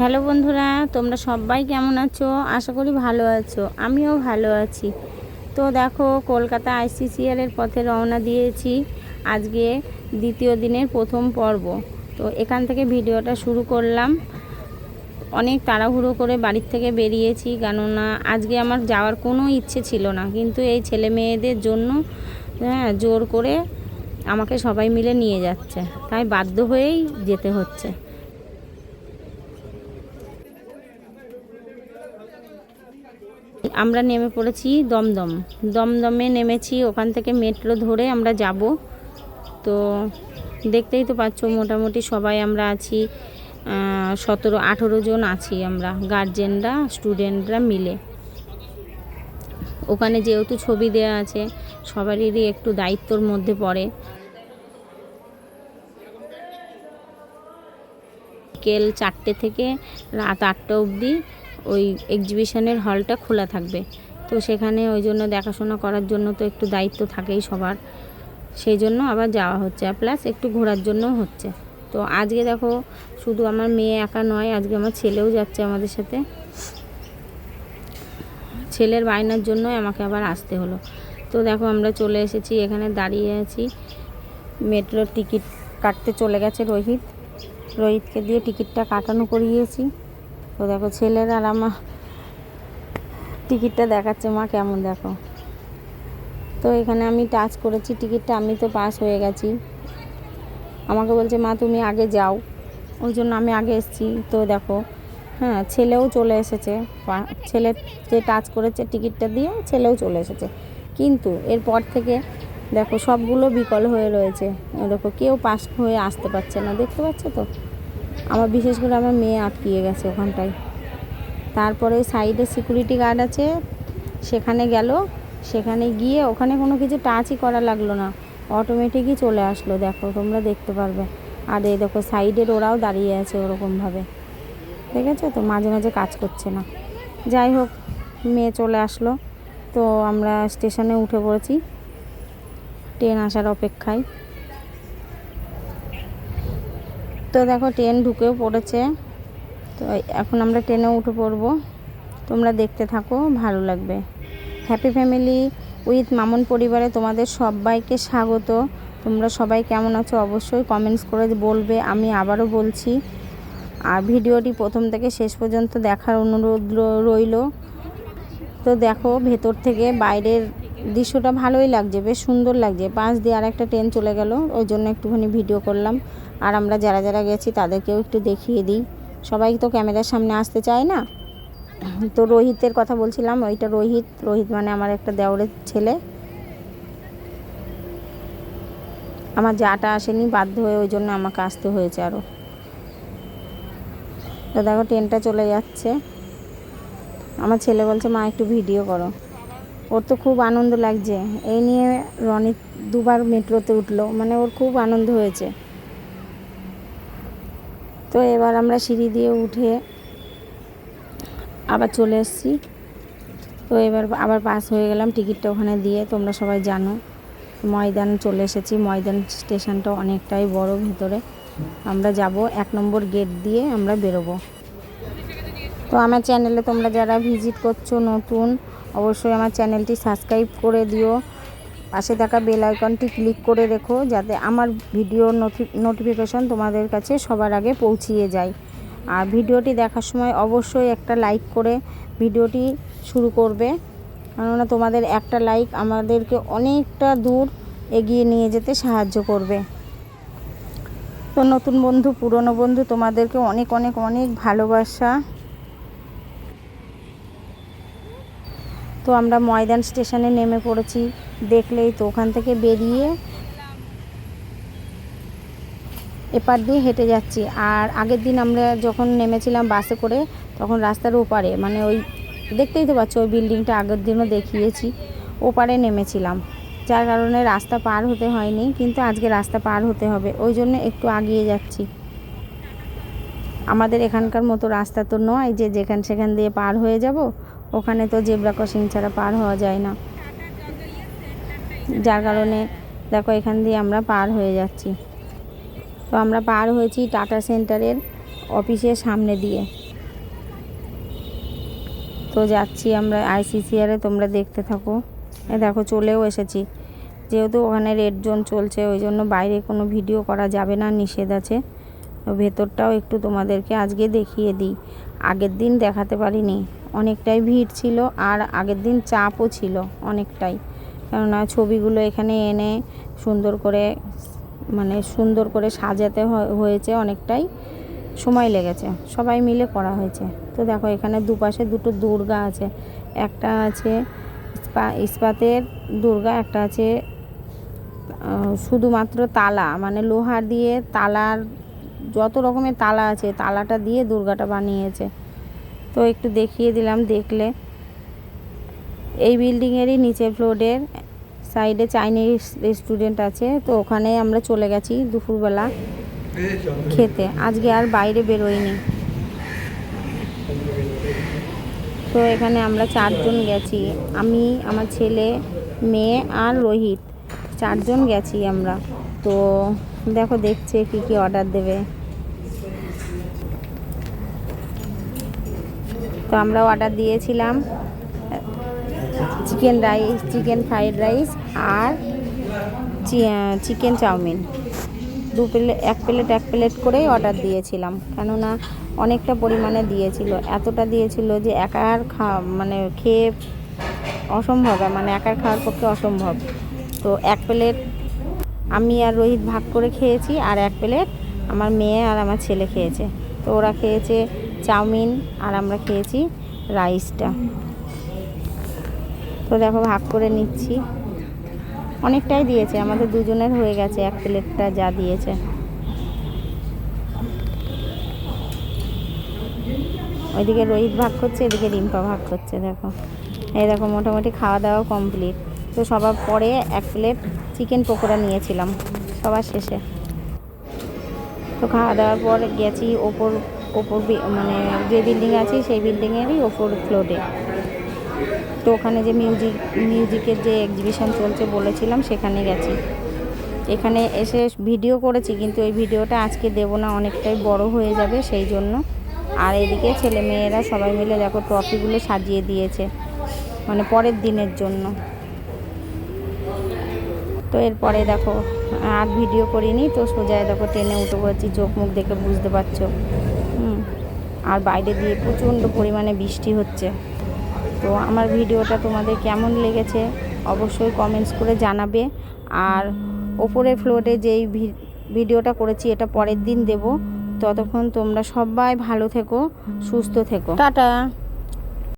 Hello বন্ধুরা, তোমরা সবাই কেমন আছো? আশা করি ভালো আছো, আমিও ভালো আছি। তো দেখো, কলকাতা আইসিসিআর এর পথে রওনা দিয়েছি। আজকে দ্বিতীয় দিনের প্রথম পর্ব। তো এখান থেকে ভিডিওটা শুরু করলাম। অনেক তাড়াহুড়ো করে বাড়ির থেকে বেরিয়েছি, কেননা আজকে আমার যাওয়ার কোনো ইচ্ছে ছিল না। কিন্তু এই ছেলে মেয়েদের জন্য হ্যাঁ জোর করে আমাকে সবাই মিলে নিয়ে যাচ্ছে। তাই বাধ্য হয়েই যেতে হচ্ছে। আমরা নেমে পড়েছি দমদম। দমদমে নেমেছি, ওখান থেকে মেট্রো ধরে আমরা যাব। তো দেখতেই তো পাচ্ছ, মোটামুটি সবাই আমরা আছি সতেরো, আঠেরো জন আছি আমরা গার্জেনরা স্টুডেন্টরা মিলে। ওখানে যেহেতু ছবি দেওয়া আছে, সবারই একটু দায়িত্বর মধ্যে পড়ে। বিকেল চারটে থেকে রাত আটটা অবধি ওই এক্সিবিশনের হলটা খোলা থাকবে। তো সেখানে ওই জন্য দেখাশোনা করার জন্য তো একটু দায়িত্ব থাকেই সবার। সেই জন্য আবার যাওয়া হচ্ছে প্লাস একটু ঘোরার জন্যও হচ্ছে। তো আজকে দেখো, শুধু আমার মেয়ে একা নয়, আজকে আমার ছেলেও যাচ্ছে আমাদের সাথে। ছেলের বায়নার জন্যই আমাকে আবার আসতে হলো। তো দেখো আমরা চলে এসেছি, এখানে দাঁড়িয়ে আছি। মেট্রোর টিকিট কাটতে চলে গেছে রোহিত। রোহিতকে দিয়ে টিকিটটা কাটানো করিয়েছি। তো দেখো, ছেলের আর আমার টিকিটটা দেখাচ্ছে, মা কেমন দেখো। তো এখানে আমি টাচ করেছি, টিকিটটা আমি তো পাস হয়ে গেছি। আমাকে বলছে, মা, তুমি আগে যাও। ওই জন্য আমি আগে এসেছি। তো দেখো হ্যাঁ ছেলেও চলে এসেছে। ছেলে যে টাচ করেছে টিকিটটা দিয়ে, ছেলেও চলে এসেছে। কিন্তু এরপর থেকে দেখো, সবগুলো বিকল হয়ে রয়েছে। দেখো, কেউ পাস হয়ে আসতে পারছে না। দেখতে পাচ্ছ তো? আমার বিশেষ করে আমার মেয়ে আটকিয়ে গেছে ওখানটায়। তারপরে সাইডে সিকিউরিটি গার্ড আছে, সেখানে গেল, সেখানে গিয়ে ওখানে কোনো কিছু টাচই করা লাগল না। অটোমেটিকই চলে আসলো, দেখো, তোমরা দেখতে পারবে। আর এই দেখো, সাইডের ওরাও দাঁড়িয়ে আছে ওরকমভাবে। ঠিক আছে তো? মাঝে মাঝে কাজ করছে না। যাই হোক, মেয়ে চলে আসলো। তো আমরা স্টেশনে উঠে পড়েছি। ট্রেন আসার অপেক্ষায়। তো দেখো ট্রেন ঢুকেও পড়েছে। তো এখন আমরা ট্রেনে উঠে পড়ব। তোমরা দেখতে থাকো, ভালো লাগবে। হ্যাপি ফ্যামিলি উইথ মামুন পরিবারে তোমাদের সবাইকে স্বাগত। তোমরা সবাই কেমন আছো অবশ্যই কমেন্টস করে বলবে, আমি আবারও বলছি। আর ভিডিওটি প্রথম থেকে শেষ পর্যন্ত দেখার অনুরোধ রইল। তো দেখো, ভেতর থেকে বাইরের দৃশ্যটা ভালোই লাগছে, বেশ সুন্দর লাগছে। পাশ দিয়ে আর একটা ট্রেন চলে গেল, ওই জন্য একটুখানি ভিডিও করলাম। আর আমরা যারা যারা গেছি তাদেরকেও একটু দেখিয়ে দিই। সবাই তো ক্যামেরার সামনে আসতে চায় না। তো রোহিতের কথা বলছিলাম, ওইটা রোহিত। রোহিত মানে আমার একটা দেওরের ছেলে। আমার যাটা আসেনি, বাধ্য হয়ে ওই জন্য আমাকে আসতে হয়েছে আরও তো দেখো, ট্রেনটা চলে যাচ্ছে। আমার ছেলে বলছে, মা, একটু ভিডিও করো। ওর তো খুব আনন্দ লাগছে। এই নিয়ে রনিত দুবার মেট্রোতে উঠল। মানে ওর খুব আনন্দ হয়েছে। তো এবার আমরা সিঁড়ি দিয়ে উঠে আবার চলে এসেছি। তো এবার আবার পাস হয়ে গেলাম টিকিটটা ওখানে দিয়ে, তোমরা সবাই জানো। ময়দান চলে এসেছি, ময়দান স্টেশনটা অনেকটাই বড় ভেতরে। আমরা যাব এক নম্বর গেট দিয়ে আমরা বেরোবো। তো আমার চ্যানেলে তোমরা যারা ভিজিট করছ নতুন, অবশ্যই আমার চ্যানেলটি সাবস্ক্রাইব করে দিও। পাশে থাকা বেল আইকনটি ক্লিক করে রেখো যাতে আমার ভিডিও নোটিফিকেশন তোমাদের কাছে সবার আগে পৌঁছিয়ে যায়। আর ভিডিওটি দেখার সময় অবশ্যই একটা লাইক করে ভিডিওটি শুরু করবে। কেননা তোমাদের একটা লাইক আমাদেরকে অনেকটা দূর এগিয়ে নিয়ে যেতে সাহায্য করবে। তো নতুন বন্ধু, পুরনো বন্ধু, তোমাদেরকে অনেক অনেক অনেক ভালোবাসা। তো আমরা ময়দান স্টেশনে নেমে পড়েছি। দেখলেই তো, ওখান থেকে বেরিয়ে এপার দিয়ে হেঁটে যাচ্ছি। আর আগের দিন আমরা যখন নেমেছিলাম বাসে করে, তখন রাস্তার ওপারে মানে ওই দেখতেই তো পাচ্ছ, ওই বিল্ডিংটা আগের দিনও দেখিয়েছি, ওপারে নেমেছিলাম। যার কারণে রাস্তা পার হতে হয়নি, কিন্তু আজকে রাস্তা পার হতে হবে, ওই জন্য একটু আগিয়ে যাচ্ছি। আমাদের এখানকার মতো রাস্তা তো নয় যে যেখান সেখান দিয়ে পার হয়ে যাব, ওখানে তো জেব্রা ক্রসিং ছাড়া পার হওয়া যায় না। যার কারণে দেখো এখান দিয়ে আমরা পার হয়ে যাচ্ছি। তো আমরা পার হয়েছি টাটা সেন্টারের অফিসের সামনে দিয়ে। তো যাচ্ছি আমরা আইসিসিআরে, তোমরা দেখতে থাকো। এ দেখো চলেও এসেছি। যেহেতু ওখানে রেড জোন চলছে, ওই জন্য বাইরে কোনো ভিডিও করা যাবে না, নিষেধ আছে। ভেতরটাও একটু তোমাদেরকে আজকে দেখিয়ে দিই। আগের দিন দেখাতে পারিনি। অনেকটাই ভিড় ছিল আর আগের দিন চাপও ছিল অনেকটাই। কেননা ছবিগুলো এখানে এনে সুন্দর করে মানে সুন্দর করে সাজাতে হয়- হয়েছে অনেকটাই। সময় লেগেছে। সবাই মিলে করা হয়েছে। তো দেখো এখানে দুপাশে দুটো দুর্গা আছে। একটা আছে ইস্পা- ইস্পাতের দুর্গা, একটা আছে শুধুমাত্র তালা মানে লোহার দিয়ে তালার যত রকমের তালা আছে, তালাটা দিয়ে দুর্গাটা বানিয়েছে। তো একটু দেখিয়ে দিলাম, দেখলে এই বিল্ডিংয়েরই নিচে ফ্লোরের সাইডে চাইনিজ রেস্টুরেন্ট আছে। তো ওখানে আমরা চলে গেছি দুপুরবেলা খেতে। আজকে আর বাইরে বেরোইনি। তো এখানে আমরা চারজন গেছি। আমি, আমার ছেলে, মেয়ে আর রোহিত। চারজন গেছি আমরা। তো দেখো দেখছে কি কি অর্ডার দেবে। তো আমরা অর্ডার দিয়েছিলাম। Chicken rice, chicken fried rice আর চিকেন চাউমিন। দু প্লেট এক প্লেট এক প্লেট করেই অর্ডার দিয়েছিলাম। কেননা অনেকটা পরিমাণে দিয়েছিল। এতটা দিয়েছিল যে একার খা মানে খেয়ে অসম্ভব মানে একার খাওয়ার পক্ষে অসম্ভব। তো এক প্লেট আমি আর রোহিত ভাগ করে খেয়েছি আর এক প্লেট আমার মেয়ে আর আমার ছেলে খেয়েছে। তো ওরা খেয়েছে চাউমিন আর আমরা খেয়েছি রাইসটা। তো দেখো ভাগ করে নিচ্ছি। অনেকটাই দিয়েছে, আমাদের দুজনের হয়ে গেছে এক প্লেটটা যা দিয়েছে। ওইদিকে রোহিত ভাগ করছে, এদিকে রিম্পা ভাগ করছে, দেখো। এই দেখো, মোটামুটি খাওয়া দাওয়া কমপ্লিট তো সবার পরে এক প্লেট চিকেন পকোড়া নিয়েছিলাম, সবার শেষে। তো খাওয়া দাওয়ার পর গেছি ওপর ওপর মানে যে বিল্ডিং আছে, সেই বিল্ডিংয়েরই ওপর ফ্লোরে তো ওখানে যে মিউজিক মিউজিকের যে এক্সিবিশন চলছে বলেছিলাম, সেখানে গেছি। এখানে এসে ভিডিও করেছি, কিন্তু ওই ভিডিওটা আজকে দেবো না, অনেকটাই বড় হয়ে যাবে সেই জন্য। আর এদিকে ছেলে মেয়েরা সবাই মিলে দেখো ট্রফিগুলো সাজিয়ে দিয়েছে মানে পরের দিনের জন্য। তো এরপরে দেখো, আর ভিডিও করিনি, তো সোজায় দেখো ট্রেনে উঠে পড়েছি চোখ মুখ দেখে বুঝতে পারছ। আর বাইরে দিয়ে প্রচণ্ড পরিমাণে বৃষ্টি হচ্ছে। তো আমার ভিডিওটা তোমাদের কেমন লেগেছে অবশ্যই কমেন্টস করে জানাবে। আর ওপরের ফ্লোরে যেই ভিডিওটা করেছি এটা পরের দিন দেব। ততক্ষণ তোমরা সবাই ভালো থেকো, সুস্থ থেকো। টাটা।